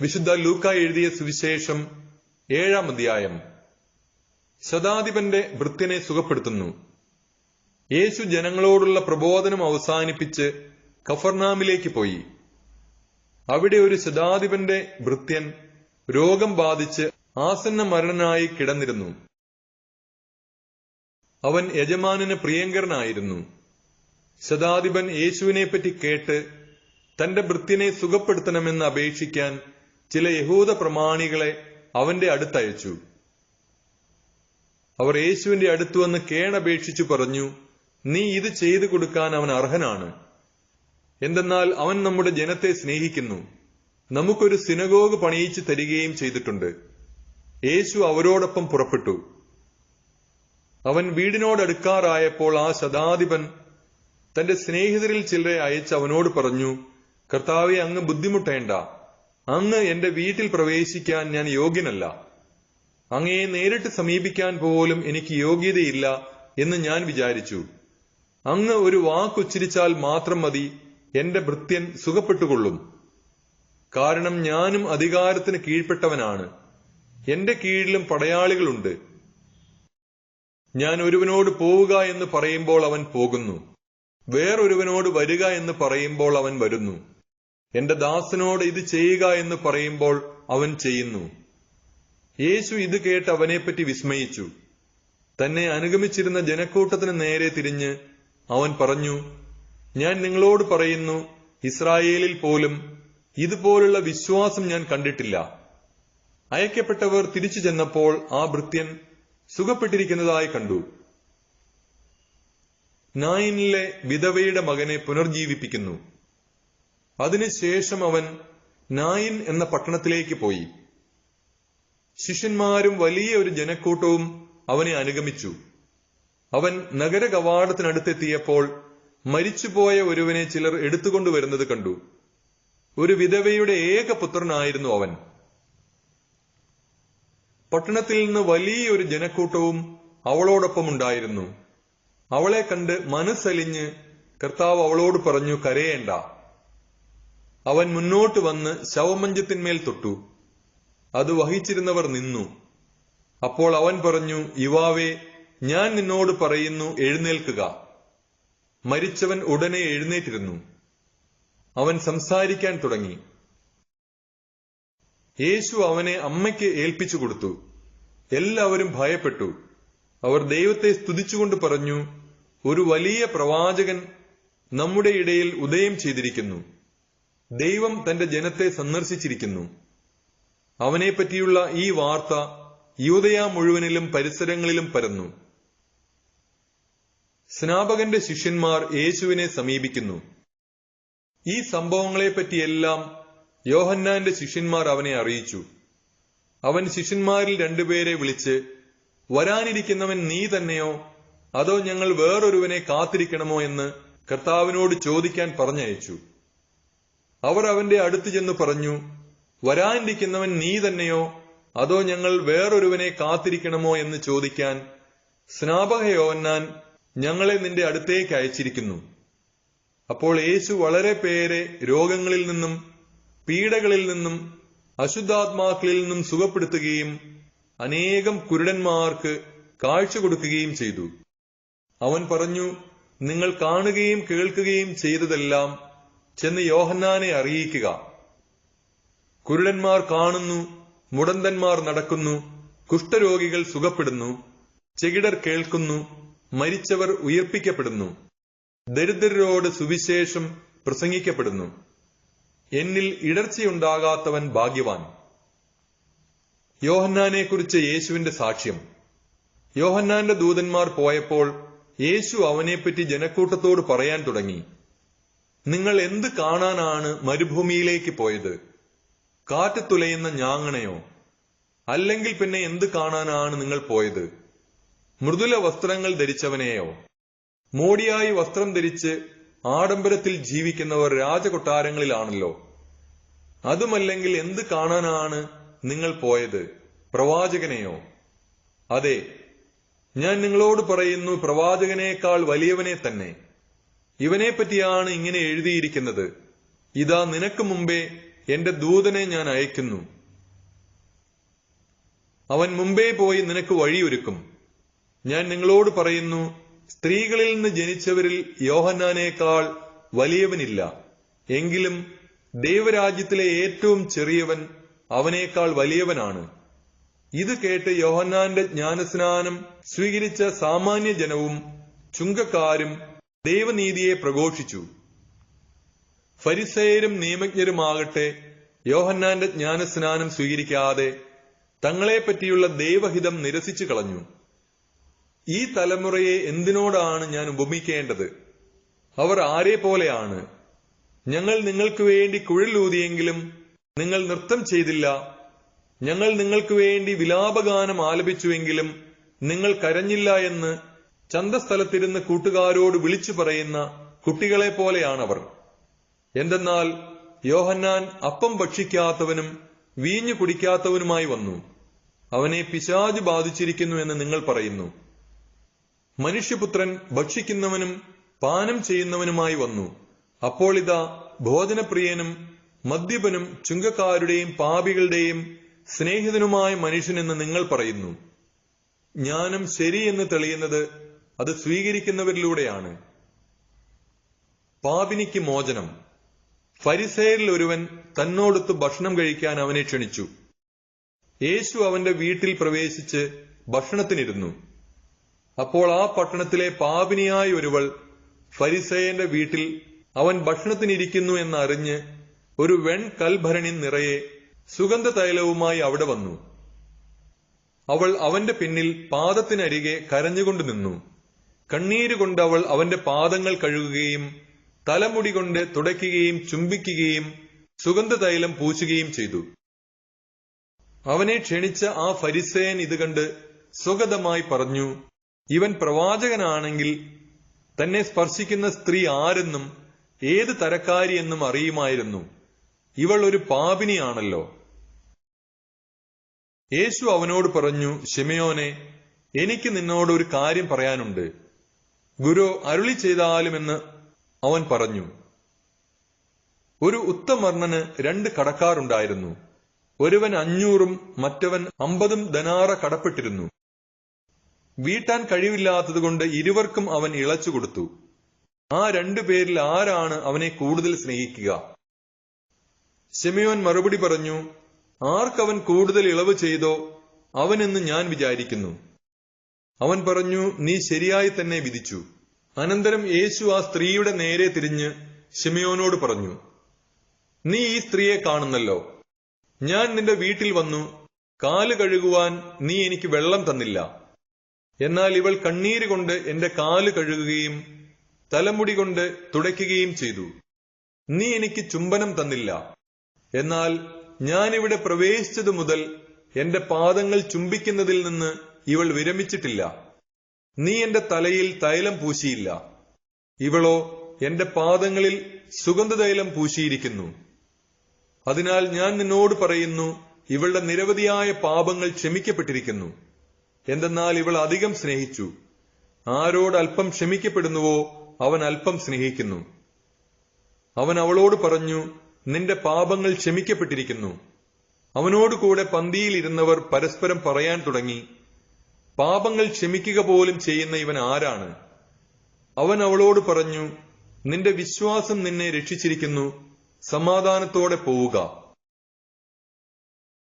വിശുദ്ധ ലൂക്ക എഴുതിയ സുവിശേഷം ഏഴാം അധ്യായം. ശതാധിപന്റെ വൃത്തിനെ സുഖപ്പെടുത്തുന്നു. യേശു ജനങ്ങളോടുള്ള പ്രബോധനം അവസാനിപ്പിച്ച് കഫർനാമിലേക്ക് പോയി. അവിടെ ഒരു ശതാധിപന്റെ വൃത്യൻ രോഗം ബാധിച്ച് ആസന്ന മരണനായി കിടന്നിരുന്നു. അവൻ യജമാനന് പ്രിയങ്കരനായിരുന്നു. ശതാധിപൻ യേശുവിനെപ്പറ്റി കേട്ട് തന്റെ ഭൃത്യനെ സുഖപ്പെടുത്തണമെന്ന് അപേക്ഷിക്കാൻ ചില യഹൂദ പ്രമാണികളെ അവന്റെ അടുത്തയച്ചു. അവർ യേശുവിന്റെ അടുത്തു വന്ന് കേണപേക്ഷിച്ചു പറഞ്ഞു നീ ഇത് ചെയ്തു കൊടുക്കാൻ അവൻ അർഹനാണ്. എന്തെന്നാൽ അവൻ നമ്മുടെ ജനത്തെ സ്നേഹിക്കുന്നു. നമുക്കൊരു സിനഗോഗ് പണിയിച്ചു തരികയും ചെയ്തിട്ടുണ്ട്. യേശു അവരോടൊപ്പം പുറപ്പെട്ടു. അവൻ വീടിനോടടുക്കാറായപ്പോൾ ആ ശതാധിപൻ തന്റെ സ്നേഹിതരിൽ ചിലരെ അയച്ച് അവനോട് പറഞ്ഞു കർത്താവെ അങ്ങ് ബുദ്ധിമുട്ടേണ്ട. അങ്ങ് എന്റെ വീട്ടിൽ പ്രവേശിക്കാൻ ഞാൻ യോഗ്യനല്ല. അങ്ങയെ നേരിട്ട് സമീപിക്കാൻ പോലും എനിക്ക് യോഗ്യതയില്ല എന്ന് ഞാൻ വിചാരിച്ചു. അങ്ങ് ഒരു വാക്കുച്ചരിച്ചാൽ മാത്രം മതി എന്റെ ഭൃത്യൻ സുഖപ്പെട്ടുകൊള്ളും. കാരണം ഞാനും അധികാരത്തിന് കീഴ്പ്പെട്ടവനാണ്. എന്റെ കീഴിലും പടയാളികളുണ്ട്. ഞാൻ ഒരുവനോട് പോവുക എന്ന് പറയുമ്പോൾ അവൻ പോകുന്നു. വേറൊരുവനോട് വരിക എന്ന് പറയുമ്പോൾ അവൻ വരുന്നു. എന്റെ ദാസനോട് ഇത് ചെയ്യുക എന്ന് പറയുമ്പോൾ അവൻ ചെയ്യുന്നു. യേശു ഇത് കേട്ട് അവനെപ്പറ്റി വിസ്മയിച്ചു. തന്നെ അനുഗമിച്ചിരുന്ന ജനക്കൂട്ടത്തിന് നേരെ തിരിഞ്ഞ് അവൻ പറഞ്ഞു ഞാൻ നിങ്ങളോട് പറയുന്നു ഇസ്രായേലിൽ പോലും ഇതുപോലുള്ള വിശ്വാസം ഞാൻ കണ്ടിട്ടില്ല. അയക്കപ്പെട്ടവർ തിരിച്ചു ചെന്നപ്പോൾ ആ ഭൃത്യൻ സുഖപ്പെട്ടിരിക്കുന്നതായി കണ്ടു. നായിനിലെ വിധവയുടെ മകനെ പുനർജീവിപ്പിക്കുന്നു. അതിനുശേഷം അവൻ നായിൻ എന്ന പട്ടണത്തിലേക്ക് പോയി. ശിഷ്യന്മാരും വലിയ ഒരു ജനക്കൂട്ടവും അവനെ അനുഗമിച്ചു. അവൻ നഗര കവാടത്തിനടുത്തെത്തിയപ്പോൾ മരിച്ചുപോയ ഒരുവനെ ചിലർ എടുത്തുകൊണ്ടുവരുന്നത് കണ്ടു. ഒരു വിധവയുടെ ഏക പുത്രനായിരുന്നു അവൻ. പട്ടണത്തിൽ നിന്ന് വലിയൊരു ജനക്കൂട്ടവും അവളോടൊപ്പം ഉണ്ടായിരുന്നു. അവളെ കണ്ട് മനസ്സലിഞ്ഞ് കർത്താവ് അവളോട് പറഞ്ഞു കരയേണ്ട. അവൻ മുന്നോട്ട് വന്ന് ശവമഞ്ചത്തിന്മേൽ തൊട്ടു. അത് വഹിച്ചിരുന്നവർ നിന്നു. അപ്പോൾ അവൻ പറഞ്ഞു യുവാവേ ഞാൻ നിന്നോട് പറയുന്നു എഴുന്നേൽക്കുക. മരിച്ചവൻ ഉടനെ എഴുന്നേറ്റിരുന്നു. അവൻ സംസാരിക്കാൻ തുടങ്ങി. യേശു അവനെ അമ്മയ്ക്ക് ഏൽപ്പിച്ചു കൊടുത്തു. എല്ലാവരും ഭയപ്പെട്ടു. അവർ ദൈവത്തെ സ്തുതിച്ചുകൊണ്ട് പറഞ്ഞു ഒരു വലിയ പ്രവാചകൻ നമ്മുടെ ഇടയിൽ ഉദയം ചെയ്തിരിക്കുന്നു. ദൈവം തന്റെ ജനത്തെ സന്ദർശിച്ചിരിക്കുന്നു. അവനെപ്പറ്റിയുള്ള ഈ വാർത്ത യൂതയ മുഴുവനിലും പരിസരങ്ങളിലും പരന്നു. സ്നാപകന്റെ ശിഷ്യന്മാർ യേശുവിനെ സമീപിക്കുന്നു. ഈ സംഭവങ്ങളെപ്പറ്റിയെല്ലാം യോഹന്നാന്റെ ശിഷ്യന്മാർ അവനെ അറിയിച്ചു. അവൻ ശിഷ്യന്മാരിൽ രണ്ടുപേരെ വിളിച്ച് വരാനിരിക്കുന്നവൻ നീ തന്നെയോ? അതോ ഞങ്ങൾ വേറൊരുവനെ കാത്തിരിക്കണമോ? എന്ന് കർത്താവിനോട് ചോദിക്കാൻ പറഞ്ഞയച്ചു. അവർ അവന്റെ അടുത്ത് ചെന്ന് പറഞ്ഞു വരാനിരിക്കുന്നവൻ നീ തന്നെയോ? അതോ ഞങ്ങൾ വേറൊരുവനെ കാത്തിരിക്കണമോ എന്ന് ചോദിക്കാൻ സ്നാപക യോവന്നാൻ ഞങ്ങളെ നിന്റെ അടുത്തേക്ക് അയച്ചിരിക്കുന്നു. അപ്പോൾ യേശു വളരെ പേരെ രോഗങ്ങളിൽ നിന്നും പീഡകളിൽ നിന്നും അശുദ്ധാത്മാക്കളിൽ നിന്നും സുഖപ്പെടുത്തുകയും അനേകം കുരുടന്മാർക്ക് കാഴ്ച കൊടുക്കുകയും ചെയ്തു. അവൻ പറഞ്ഞു നിങ്ങൾ കാണുകയും കേൾക്കുകയും ചെയ്തതെല്ലാം ചെന്ന് യോഹന്നാനെ അറിയിക്കുക. കുരുടന്മാർ കാണുന്നു മുടന്തന്മാർ നടക്കുന്നു കുഷ്ഠരോഗികൾ സുഖപ്പെടുന്നു ചെകിടർ കേൾക്കുന്നു മരിച്ചവർ ഉയർപ്പിക്കപ്പെടുന്നു ദരിദ്രരോട് സുവിശേഷം പ്രസംഗിക്കപ്പെടുന്നു. എന്നിൽ ഇടർച്ചയുണ്ടാകാത്തവൻ ഭാഗ്യവാൻ. യോഹന്നാനെക്കുറിച്ച് യേശുവിന്റെ സാക്ഷ്യം. യോഹന്നാന്റെ ദൂതന്മാർ പോയപ്പോൾ യേശു അവനെപ്പറ്റി ജനക്കൂട്ടത്തോട് പറയാൻ തുടങ്ങി. നിങ്ങൾ എന്ത് കാണാനാണ് മരുഭൂമിയിലേക്ക് പോയത്? കാറ്റ് തുലയുന്ന ഞാങ്ങണയോ? അല്ലെങ്കിൽ പിന്നെ എന്ത് കാണാനാണ് നിങ്ങൾ പോയത്? മൃദുല വസ്ത്രങ്ങൾ ധരിച്ചവനെയോ? മോടിയായി വസ്ത്രം ധരിച്ച് ആഡംബരത്തിൽ ജീവിക്കുന്നവർ രാജകൊട്ടാരങ്ങളിലാണല്ലോ. അതുമല്ലെങ്കിൽ എന്ത് കാണാനാണ് നിങ്ങൾ പോയത്? പ്രവാചകനെയോ? അതെ ഞാൻ നിങ്ങളോട് പറയുന്നു പ്രവാചകനേക്കാൾ വലിയവനെ തന്നെ. ഇവനെപ്പറ്റിയാണ് ഇങ്ങനെ എഴുതിയിരിക്കുന്നത്. ഇതാ നിനക്ക് മുമ്പേ എന്റെ ദൂതനെ ഞാൻ അയക്കുന്നു. അവൻ മുമ്പേ പോയി നിനക്ക് വഴിയൊരുക്കും. ഞാൻ നിങ്ങളോട് പറയുന്നു സ്ത്രീകളിൽ നിന്ന് ജനിച്ചവരിൽ യോഹന്നാനേക്കാൾ വലിയവനില്ല. എങ്കിലും ദൈവരാജ്യത്തിലെ ഏറ്റവും ചെറിയവൻ അവനേക്കാൾ വലിയവനാണ്. ഇത് കേട്ട് യോഹന്നാന്റെ ജ്ഞാനസ്നാനം സ്വീകരിച്ച സാമാന്യ ജനവും ചുങ്കക്കാരും ദൈവനീതിയെ പ്രഘോഷിച്ചു. ഫരിസേരും നിയമജ്ഞരുമാകട്ടെ യോഹന്നാന്റെ ജ്ഞാനസ്നാനം സ്വീകരിക്കാതെ തങ്ങളെപ്പറ്റിയുള്ള ദൈവഹിതം നിരസിച്ചു കളഞ്ഞു. ഈ തലമുറയെ എന്തിനോടാണ് ഞാൻ ഉപമിക്കേണ്ടത്? അവർ ആരെ പോലെയാണ്? ഞങ്ങൾ നിങ്ങൾക്ക് വേണ്ടി കുഴലൂതിയെങ്കിലും നിങ്ങൾ നൃത്തം ചെയ്തില്ല. ഞങ്ങൾ നിങ്ങൾക്ക് വേണ്ടി വിലാപഗാനം ആലപിച്ചുവെങ്കിലും നിങ്ങൾ കരഞ്ഞില്ല എന്ന് ചന്തസ്ഥലത്തിരുന്ന് കൂട്ടുകാരോട് വിളിച്ചു പറയുന്ന കുട്ടികളെ പോലെയാണവർ. എന്തെന്നാൽ യോഹന്നാൻ അപ്പം ഭക്ഷിക്കാത്തവനും വീഞ്ഞു കുടിക്കാത്തവനുമായി വന്നു. അവനെ പിശാജ് ബാധിച്ചിരിക്കുന്നു എന്ന് നിങ്ങൾ പറയുന്നു. മനുഷ്യപുത്രൻ ഭക്ഷിക്കുന്നവനും പാനം ചെയ്യുന്നവനുമായി വന്നു. അപ്പോൾ ഇതാ ഭോജനപ്രിയനും മദ്യപനും ചുങ്കക്കാരുടെയും പാപികളുടെയും സ്നേഹിതനുമായ മനുഷ്യനെന്ന് നിങ്ങൾ പറയുന്നു. ജ്ഞാനം ശരിയെന്ന് തെളിയുന്നത് അത് സ്വീകരിക്കുന്നവരിലൂടെയാണ്. പാപിനിക്ക് മോചനം. ഫരിസേരിൽ ഒരുവൻ തന്നോടൊത്ത് ഭക്ഷണം കഴിക്കാൻ അവനെ ക്ഷണിച്ചു. യേശു അവന്റെ വീട്ടിൽ പ്രവേശിച്ച് ഭക്ഷണത്തിനിരുന്നു. അപ്പോൾ ആ പട്ടണത്തിലെ പാപിനിയായ ഒരുവൾ ഫരിസേയന്റെ വീട്ടിൽ അവൻ ഭക്ഷണത്തിനിരിക്കുന്നു എന്നറിഞ്ഞ് ഒരു വെൺ കൽഭരണി നിറയെ സുഗന്ധ തൈലവുമായി അവിടെ വന്നു. അവൾ അവന്റെ പിന്നിൽ പാദത്തിനരികെ കരഞ്ഞുകൊണ്ട് നിന്നു. കണ്ണീര് കൊണ്ട് അവൾ അവന്റെ പാദങ്ങൾ കഴുകുകയും തലമുടി കൊണ്ട് തുടയ്ക്കുകയും ചുംബിക്കുകയും സുഗന്ധതൈലം പൂശുകയും ചെയ്തു. അവനെ ക്ഷണിച്ച ആ ഫരിസേൻ ഇത് കണ്ട് സ്വഗതമായി പറഞ്ഞു ഇവൻ പ്രവാചകനാണെങ്കിൽ തന്നെ സ്പർശിക്കുന്ന സ്ത്രീ ആരെന്നും ഏത് തരക്കാരിയെന്നും അറിയുമായിരുന്നു. ഇവൾ ഒരു പാപിനിയാണല്ലോ. യേശു അവനോട് പറഞ്ഞു ഷിമയോനെ എനിക്ക് നിന്നോട് ഒരു കാര്യം പറയാനുണ്ട്. ഗുരു അരുളി ചെയ്താലുമെന്ന് അവൻ പറഞ്ഞു. ഒരു ഉത്തമർണന് രണ്ട് കടക്കാറുണ്ടായിരുന്നു ഒരുവൻ അഞ്ഞൂറും മറ്റവൻ അമ്പതും ധനാറ കടപ്പെട്ടിരുന്നു. വീട്ടാൻ കഴിവില്ലാത്തതുകൊണ്ട് ഇരുവർക്കും അവൻ ഇളച്ചു കൊടുത്തു. ആ രണ്ടു പേരിൽ ആരാണ് അവനെ കൂടുതൽ സ്നേഹിക്കുക? ഷെമിയോൻ മറുപടി പറഞ്ഞു ആർക്കവൻ കൂടുതൽ ഇളവ് ചെയ്തോ അവനെന്ന് ഞാൻ വിചാരിക്കുന്നു. അവൻ പറഞ്ഞു നീ ശരിയായി തന്നെ വിധിച്ചു. അനന്തരം യേശു ആ സ്ത്രീയുടെ നേരെ തിരിഞ്ഞ് ശിമയോനോട് പറഞ്ഞു നീ ഈ സ്ത്രീയെ കാണുന്നല്ലോ. ഞാൻ നിന്റെ വീട്ടിൽ വന്നു. കാൽ കഴുകുവാൻ നീ എനിക്ക് വെള്ളം തന്നില്ല. എന്നാൽ ഇവൾ കണ്ണീര് കൊണ്ട് എന്റെ കാൽ കഴുകുകയും തലമുടി കൊണ്ട് തുടയ്ക്കുകയും ചെയ്തു. നീ എനിക്ക് ചുംബനം തന്നില്ല. എന്നാൽ ഞാനിവിടെ പ്രവേശിച്ചതു മുതൽ എന്റെ പാദങ്ങൾ ചുംബിക്കുന്നതിൽ നിന്ന് ഇവൾ വിരമിച്ചിട്ടില്ല. നീ എന്റെ തലയിൽ തൈലം പൂശിയില്ല. ഇവളോ എന്റെ പാദങ്ങളിൽ സുഗന്ധതൈലം പൂശിയിരിക്കുന്നു. അതിനാൽ ഞാൻ നിന്നോട് പറയുന്നു ഇവളുടെ നിരവധിയായ പാപങ്ങൾ ക്ഷമിക്കപ്പെട്ടിരിക്കുന്നു. എന്തെന്നാൽ ഇവൾ അധികം സ്നേഹിച്ചു. ആരോട് അല്പം ക്ഷമിക്കപ്പെടുന്നുവോ അവൻ അല്പം സ്നേഹിക്കുന്നു. അവൻ അവളോട് പറഞ്ഞു നിന്റെ പാപങ്ങൾ ക്ഷമിക്കപ്പെട്ടിരിക്കുന്നു. അവനോടുകൂടെ പന്തിയിൽ ഇരുന്നവർ പരസ്പരം പറയാൻ തുടങ്ങി. പാപങ്ങൾ ക്ഷമിക്കുക പോലും ചെയ്യുന്ന ഇവൻ ആരാണ്? അവൻ അവളോട് പറഞ്ഞു നിന്റെ വിശ്വാസം നിന്നെ രക്ഷിച്ചിരിക്കുന്നു. സമാധാനത്തോടെ പോവുക.